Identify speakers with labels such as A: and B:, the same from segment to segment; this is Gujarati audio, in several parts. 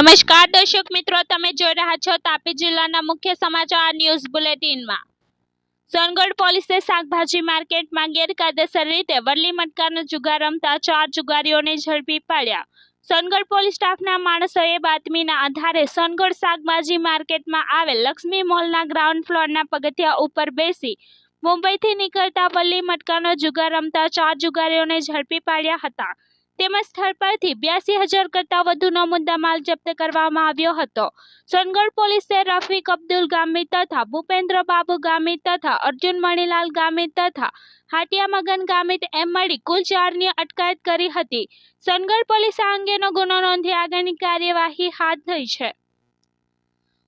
A: નમસ્કાર, દર્શક મિત્રો, તમે જોઈ રહ્યા છો તાપી જિલ્લાના મુખ્ય સમાચાર ન્યૂઝ બુલેટિનમાં. સોનગઢ પોલીસે શાકભાજી માર્કેટમાં ગેરકાયદેસર રીતે વરલી મટકાનો જુગાર રમતા ચાર જુગારીઓને ઝડપી પાડ્યા. સોનગઢ પોલીસ સ્ટાફના માણસોએ બાતમીના આધારે સોનગઢ શાકભાજી માર્કેટમાં આવેલ લક્ષ્મી મોલના ગ્રાઉન્ડ ફ્લોરના પગથિયા ઉપર બેસી મુંબઈથી નીકળતા વલ્લી મટકાનો જુગાર રમતા ચાર જુગારીઓને ઝડપી પાડ્યા હતા. તેમજ સ્થળ પરથી બ્યાસી હજાર કરતાં વધુનો મુદ્દામાલ જપ્ત કરવામાં આવ્યો હતો. સોનગઢ પોલીસે રફીક અબ્દુલ ગામી તથા ભૂપેન્દ્ર બાબુ ગામી તથા અર્જુન મણીલાલ ગામી તથા હાટિયા મગન ગામિત એમ મળી કુલ ચારની અટકાયત કરી હતી. સોનગઢ પોલીસ આ અંગેનો ગુનો નોંધી આગળની કાર્યવાહી હાથ ધરી છે.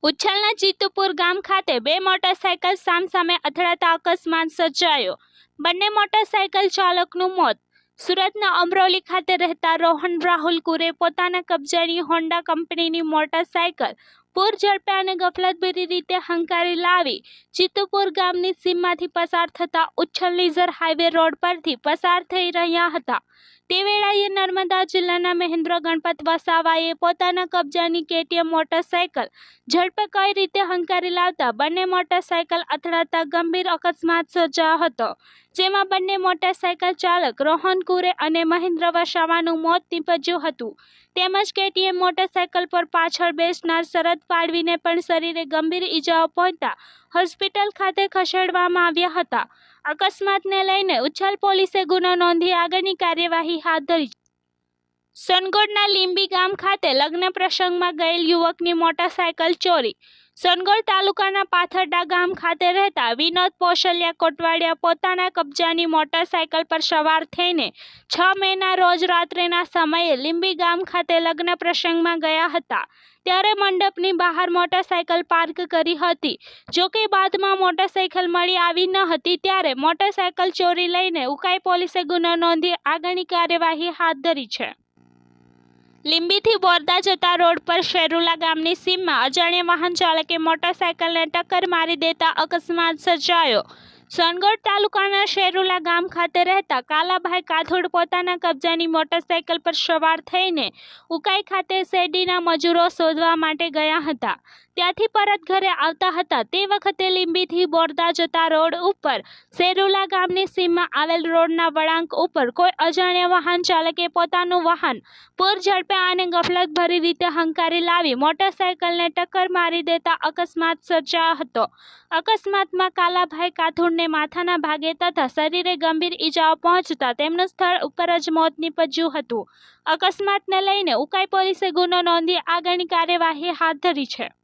A: ઉચ્છલના જીતુપુર ગામ ખાતે બે મોટરસાયકલ સામસામે અથડાતા અકસ્માત સર્જાયો. બંને મોટરસાયકલ ચાલકનું મોત સુરતના અમરોલી ખાતે રહેતા રોહન રાહુલ કુરે પોતાના કબજાની હોન્ડા કંપનીની મોટરસાયકલ, પૂર ઝડપે અને ગફલતભરી રીતે હંકારી લાવી, ચિત્તપુર ગામની સીમમાંથી પસાર થતા ઉચ્છલ લીઝર હાઈવે રોડ પરથી પસાર થઈ રહ્યા હતા. તે વેળાએ નર્મદા જિલ્લાના મહેન્દ્ર ગણપત વસાવાએ પોતાના કબજાની કેટીએમ મોટરસાયકલ ઝડપે કઈ રીતે હંકારી લાવતા બંને મોટરસાયકલ અથડાતા ગંભીર અકસ્માત સર્જાયો હતો, જેમાં બંને મોટરસાયકલ ચાલક રોહન કુરે અને મહેન્દ્ર વસાવાનું મોત નીપજ્યું હતું. તેમજ કેટીએમ મોટરસાયકલ પર પાછળ બેસનાર શરદ પાડવીને પણ શરીરે ગંભીર ઈજાઓ પહોંચતા હોસ્પિટલ ખાતે ખસેડવામાં આવ્યા હતા. અકસ્માતને લઈને ઉચ્છલ પોલીસે ગુનો નોંધી આગળની કાર્યવાહી હાથ ધરી. સોનગઢના લીંબી ગામ ખાતે લગ્ન પ્રસંગમાં ગયેલ યુવકની મોટરસાયકલ ચોરી સોનગઢ તાલુકાના પાથરડા ગામ ખાતે રહેતા વિનોદ પોશલિયા કોટવાડિયા પોતાના કબજાની મોટરસાયકલ પર સવાર થઈને છ મેના રોજ રાત્રિના સમયે લીંબી ગામ ખાતે લગ્ન પ્રસંગમાં ગયા હતા. ત્યારે મંડપની બહાર મોટરસાયકલ પાર્ક કરી હતી. જોકે બાદમાં મોટરસાયકલ મળી આવી ન હતી ત્યારે મોટરસાયકલ ચોરી લઈને ઉકાઈ પોલીસે ગુનો નોંધી આગળની કાર્યવાહી હાથ ધરી છે. લીંબીથી બોરદા જતા રોડ પર શેરુલા ગામની સીમમાં અજાણ્યા વાહન ચાલકે મોટરસાયકલને ટક્કર મારી દેતા અકસ્માત સર્જાયો. સોનગઢ તાલુકાના શેરુલા ગામ ખાતે રહેતા કાલાભાઈ કાથોડ પોતાના કબજાની મોટરસાયકલ પર સવાર થઈને ઉકાઈ ખાતે શેરડીના મજૂરો શોધવા માટે ગયા હતા. ત્યાંથી પરત ઘરે આવતા હતા. તે વખતે લીંબીથી બોરદા જતા રોડ ઉપર શેરુલા ગામની સીમમાં આવેલ રોડના વળાંક ઉપર કોઈ અજાણ્યા વાહન ચાલકે પોતાનું વાહન પૂર ઝડપે અને ગફલતભરી રીતે હંકારી લાવી મોટરસાયકલને ટક્કર મારી દેતા અકસ્માત સર્જાયો હતો. અકસ્માતમાં કાલાભાઈ કાથુરને માથાના ભાગે તથા શરીરે ગંભીર ઈજાઓ પહોંચતા તેમનું સ્થળ ઉપર જ મોત નીપજ્યું હતું. અકસ્માતને લઈને ઉકાઈ પોલીસે ગુનો નોંધી આગળની કાર્યવાહી હાથ ધરી છે.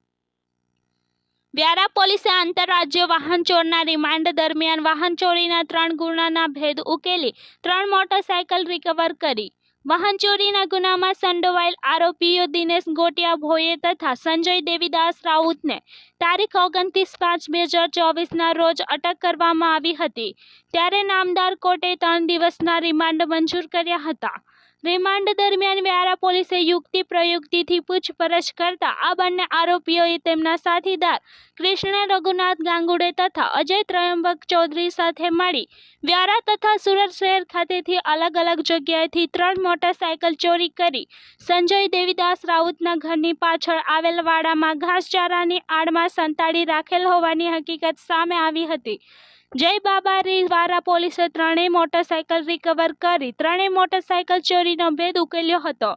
A: વ્યારા પોલીસે આંતરરાજ્ય વાહન ચોરના રિમાન્ડ દરમિયાન વાહન ચોરીના ત્રણ ગુનાના ભેદ ઉકેલી ત્રણ મોટરસાયકલ રિકવર કરી. વાહન ચોરીના ગુનામાં સંડોવાયેલ આરોપીઓ દિનેશ ગોટિયા ભોયે તથા સંજય દેવીદાસ રાઉતને તારીખ ઓગણત્રીસ પાંચ બે હજાર ચોવીસના રોજ અટક કરવામાં આવી હતી. ત્યારે નામદાર કોર્ટે ત્રણ દિવસના રિમાન્ડ મંજૂર કર્યા હતા. રિમાન્ડ દરમિયાન વ્યારા પોલીસે યુક્તિ પ્રયુક્તિથી પૂછપરછ કરતા આ બંને આરોપીઓએ તેમના સાથીદાર કૃષ્ણ રઘુનાથ ગાંગુડે તથા અજય ત્રયંબક ચૌધરી સાથે મળી વ્યારા તથા સુરત શહેર ખાતેથી અલગ અલગ જગ્યાએથી ત્રણ મોટરસાયકલ ચોરી કરી સંજય દેવીદાસ રાઉતના ઘરની પાછળ આવેલ વાડામાં ઘાસચારાની આડમાં સંતાડી રાખેલ હોવાની હકીકત સામે આવી હતી. જય બાબારી, વારા પોલીસે ત્રણેય મોટરસાયકલ રિકવર કરી. ત્રણેય મોટરસાયકલ ચોરીનો ભેદ ઉકેલ્યો હતો.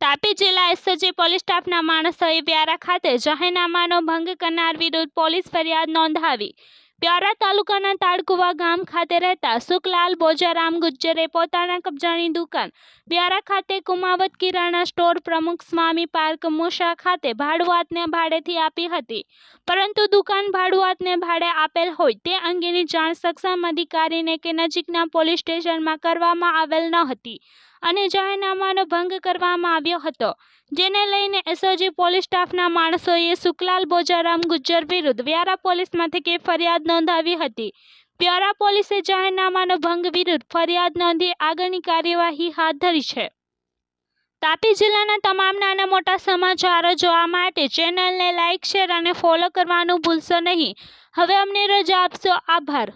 A: તાપી જિલ્લા એસઓજી પોલીસ સ્ટાફના માણસોએ વ્યારા ખાતે જાહેરનામાનો ભંગ કરનાર વિરુદ્ધ પોલીસ ફરિયાદ નોંધાવી. વ્યારા તાલુકાના તાળકુવા ગામ ખાતે રહેતા સુખલાલ બોજારામ ગુજ્જરે પોતાના કબજાની દુકાન પ્યારા ખાતે કુમાવત કિરાણા સ્ટોર પ્રમુખ સ્વામી પાર્ક મુશા ખાતે ભાડુઆતને ભાડેથી આપી હતી. પરંતુ દુકાન ભાડુઆતને ભાડે આપેલ હોય તે અંગેની જાણ સક્ષમ અધિકારીને કે નજીકના પોલીસ સ્ટેશનમાં કરવામાં આવેલ ન હતી. અને જાહેરનામાનો ભંગ કરવામાં આવ્યો હતો, જેને લઈને એસઓજી પોલીસ સ્ટાફના માણસોએ સુખલાલ બોજારામ ગુજ્જર વિરુદ્ધ વ્યારા પોલીસ મથકે ફરિયાદ નોંધાવી હતી. વ્યારા પોલીસે જાહેરનામાનો ભંગ વિરુદ્ધ ફરિયાદ નોંધી આગળની કાર્યવાહી હાથ ધરી છે. તાપી જિલ્લાના તમામ નાના મોટા સમાચારો જોવા માટે ચેનલને લાઇક શેર અને ફોલો કરવાનું ભૂલશો નહીં. હવે અમને રજા આપશો આભાર.